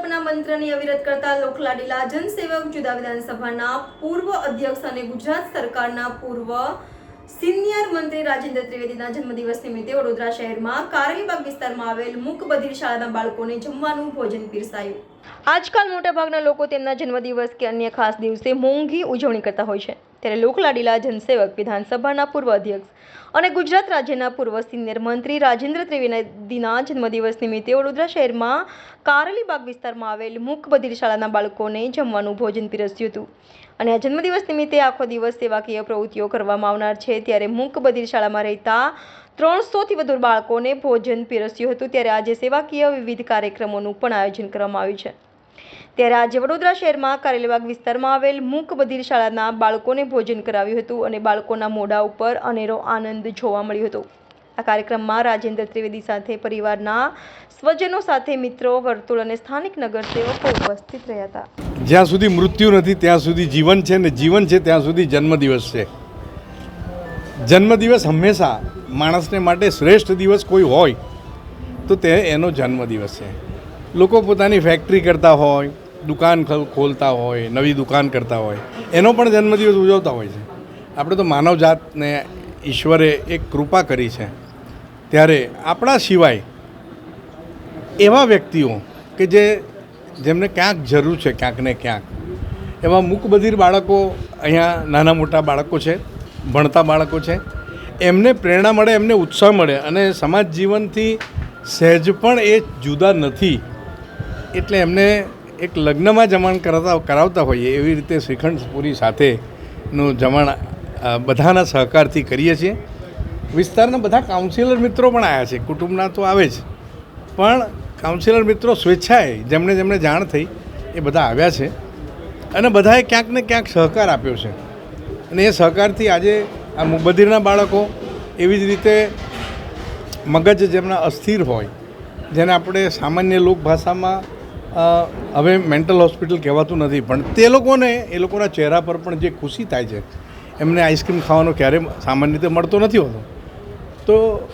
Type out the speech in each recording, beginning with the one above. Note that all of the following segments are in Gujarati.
સંકલ્પના મંત્રને અવિરત કરતા લોકલાડીલા જનસેવક જુદા વિધાનસભાના પૂર્વ અધ્યક્ષ અને ગુજરાત સરકારના પૂર્વ સિનિયર મંત્રી રાજેન્દ્ર ત્રિવેદીના જન્મદિવસ નિમિત્તે વડોદરા શહેરમાં કારેલીબાગ વિસ્તારમાં આવેલ મુક બધિર શાળાના બાળકોને જમવાનું ભોજન પીરસાયું. આજકાલ મોટાભાગના લોકો તેમના જન્મદિવસ કે અન્ય ખાસ દિવસે મોંઘી ઉજવણી કરતા હોય છે. ત્યારે લોકલાડીલા જનસેવક વિધાનસભાના પૂર્વ અધ્યક્ષ અને ગુજરાત રાજ્યના પૂર્વ સિનિયર મંત્રી રાજેન્દ્ર ત્રિવેદીના જન્મદિવસ નિમિત્તે વડોદરા શહેરમાં કારેલીબાગ વિસ્તારમાં આવેલ મુખ બધિર શાળાના બાળકોને જમવાનું ભોજન પીરસ્યું હતું. અને આ જન્મદિવસ નિમિત્તે આખો દિવસ સેવાકીય પ્રવૃત્તિઓ કરવામાં આવનાર છે. ત્યારે મુખ બધિર શાળામાં રહેતા ત્રણસોથી વધુ બાળકોને ભોજન પીરસ્યું હતું. ત્યારે આજે સેવાકીય વિવિધ કાર્યક્રમોનું પણ આયોજન કરવામાં આવ્યું છે. ત્યારે આજે વડોદરા શહેરમાં કારેલીબાગ વિસ્તારમાં આવેલ મૂક બધિર શાળાના બાળકોને ભોજન કરાવ્યું હતું અને બાળકોના મોઢા ઉપર અનેરો આનંદ જોવા મળ્યો હતો. આ કાર્યક્રમમાં રાજેન્દ્ર ત્રિવેદી સાથે પરિવારના સ્વજનો સાથે મિત્રો, વર્તુળ અને સ્થાનિક નગરસેવકો ઉપસ્થિત રહ્યા હતા. જ્યાં સુધી મૃત્યુ નથી, ત્યાં સુધી જીવન છે ને જીવન છે, ત્યાં સુધી જન્મદિવસ છે. જન્મદિવસ હંમેશા માણસને માટે શ્રેષ્ઠ દિવસ કોઈ હોય, તો તે એનો જન્મદિવસ છે. લોકો પોતાની ફેક્ટરી કરતા હોય દુકાન ખોલ- ખોલતા હોય, નવી દુકાન કરતા હોય, એનો પણ જન્મદિવસ ઉજવતા હોય છે. આપણે તો માનવજાતને ઈશ્વરે એક કૃપા કરી છે. ત્યારે આપણા સિવાય એવા વ્યક્તિઓ કે જે જેમને ક્યાંક જરૂર છે, ક્યાંક ને ક્યાંક. એવા મૂકબધિર બાળકો અહીંયા નાના મોટા બાળકો છે, ભણતા બાળકો છે. એમને પ્રેરણા મળે, એમને ઉત્સાહ મળે અને સમાજ જીવનથી સહેજ પણ એ જુદા નથી. એટલે એમને એક લગ્નમાં જમણ કરાવતા કરાવતા હોઈએ એવી રીતે શ્રીખંડ પૂરી સાથેનું જમણ બધાના સહકારથી કરીએ છીએ. વિસ્તારના બધા કાઉન્સિલર મિત્રો પણ આવ્યા છે. કુટુંબના તો આવે જ. પણ કાઉન્સિલર મિત્રો સ્વેચ્છાએ જેમણે જેમણે જાણ થઈ એ બધા આવ્યા છે. અને બધાએ ક્યાંક ને ક્યાંક સહકાર આપ્યો છે. અને એ સહકારથી આજે આ મુબદ્દીરના બાળકો એવી જ રીતે મગજ જેમના અસ્થિર હોય જેને આપણે સામાન્ય લોક ભાષામાં અ, હવે મેન્ટલ હોસ્પિટલ કહેવાતું નથી, પણ તે લોકોને, એ લોકોના ચહેરા પર પણ જે ખુશી થાય છે, એમને આઈસ્ક્રીમ ખાવાનો ક્યારે સામાન્ય રીતે મળતો નથી હોતો. તો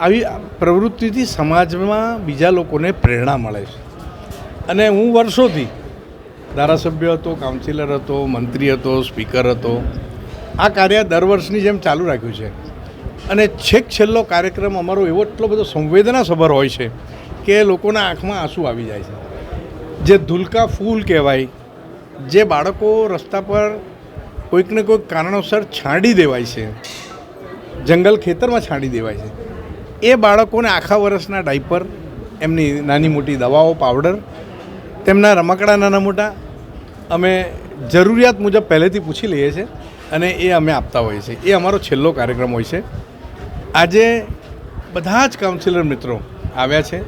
આવી પ્રવૃત્તિથી સમાજમાં બીજા લોકોને પ્રેરણા મળે છે. અને હું વર્ષોથી ધારાસભ્ય હતો કાઉન્સિલર હતો, મંત્રી હતો સ્પીકર હતો. આ કાર્ય દર વર્ષની જેમ ચાલુ રાખ્યું છે. અને છેક છેલ્લો કાર્યક્રમ અમારો એવો એટલો બધો સંવેદનાસભર હોય છે કે લોકોના આંખમાં આંસુ આવી જાય છે. જે ધુલકા ફૂલ કહેવાય, જે બાળકો રસ્તા પર કોઈકને કોઈક કારણોસર છાંડી દેવાય છે, જંગલ ખેતરમાં છાંડી દેવાય છે. એ બાળકોને આખા વર્ષના ડાયપર, એમની નાની મોટી દવાઓ, પાવડર, તેમના રમકડા નાના મોટા, અમે જરૂરિયાત મુજબ પહેલેથી પૂછી લઈએ છીએ અને એ અમે આપતા હોઈએ છીએ. એ અમારો છેલ્લો કાર્યક્રમ હોય છે. આજે બધા જ કાઉન્સિલર મિત્રો આવ્યા છે.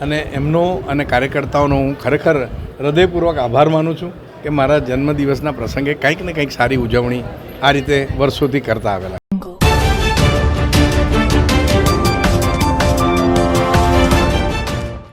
અને એમનો અને કાર્યકર્તાઓનો હું ખરેખર હૃદયપૂર્વક આભાર માનું છું કે મારા જન્મદિવસના પ્રસંગે કંઈક ને કંઈક સારી ઉજવણી આ રીતે વર્ષોથી કરતા આવેલા